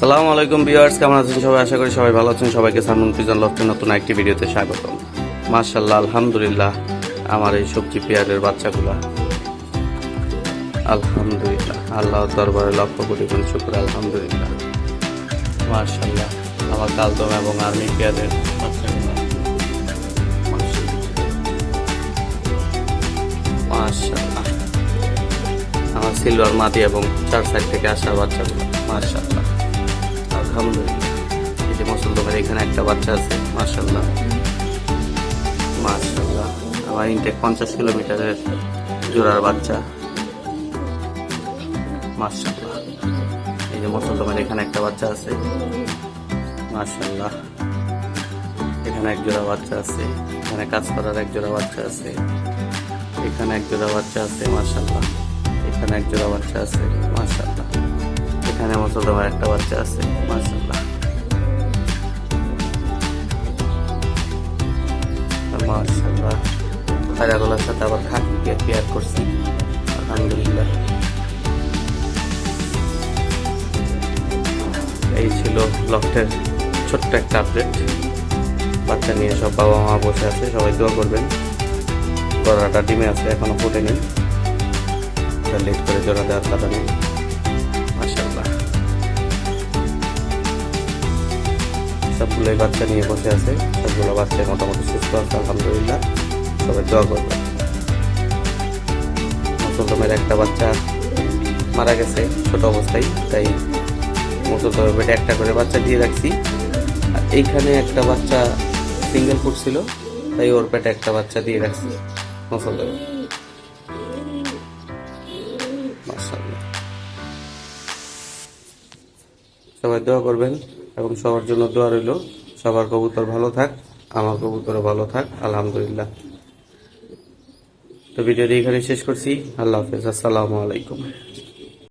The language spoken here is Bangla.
সালামু আলাইকুম ভিউয়ার্স, কেমন আছেন সবাই? আশা করি সবাই ভালো আছেন। সবাইকে সালমন পিজন লফটের নতুন একটি ভিডিওতে স্বাগতম মার্শাল্লাহ আলহামদুলিল্লাহ, আমার এই সবজি পেয়ারের বাচ্চাগুলা। আলহামদুলিল্লাহ আল্লাহ দরবারে লক্ষ কোটি কোটি শুক্র, আলহামদুলিল্লাহ। মার্শাল্লাহ আমার কালদম এবং আর্মি পেয়ারের বাচ্চাগুলা। মার্শাল্লাহ আমার সিলভার মাটি এবং চার সাইড থেকে আসা বাচ্চাগুলো। মার্শাল্লাহ আলহামদুলিল্লাহ এই যে মুসলদমের এখানে একটা বাচ্চা আছে মার্শাল্লাহ মার্শাল্লাহ আমার ইনটেক পঞ্চাশ কিলোমিটারের জোড়ার বাচ্চা। মার্শাল্লাহ এই যে মুসলদমের এখানে একটা বাচ্চা আছে। মার্শাল্লাহ এখানে এক জোড়া বাচ্চা আছে। এখানে কাজ করার এক জোড়া বাচ্চা আছে। এখানে এক জোড়া বাচ্চা আছে মার্শাল্লাহ এখানে এক জোড়া বাচ্চা আছে মার্শাল্লাহ এখানে মুসলদমের একটা বাচ্চা আছে মার্শাল্লাহ মার্শাল্লাহ খাজাগুলোর সাথে আবার খাকিকে পেয়ার করছি, আলহামদুলিল্লাহ। এই ছিল লফটের ছোট্ট একটা আপডেট। বাচ্চা নিয়ে সব বাবা মা বসে আছে, সবাই দোয়া করবেন। গড়াটা ডিমে আছে, এখনও ফুটেনি। লেট করে জোড়া দেওয়ার কথা নেই। মাসাল্লাহ সবগুলোই বাচ্চা নিয়ে বসে আছে। সবগুলো বাচ্চা মোটামুটি সুস্থ আছে, আলহামদুলিল্লাহ। সবাই দোয়া করবে মুসলদমের একটা বাচ্চা মারা গেছে ছোট অবস্থায়, তাই মুসলদমের পেটে একটা করে বাচ্চা দিয়ে রাখছি। আর এইখানে একটা বাচ্চা সিঙ্গেল ছিল, তাই ওর পেটে একটা বাচ্চা দিয়ে রাখছি মুসলদমে মাশাআল্লাহ। সবাই দোয়া করবেন এবং সবার জন্য দোয়া রইল। সবার কবুতর ভালো থাক, আমার কবুতরও ভালো থাক, আলহামদুলিল্লাহ। তো ভিডিওটি এখানে শেষ করছি। আল্লাহ হাফেজ। আসসালামু আলাইকুম।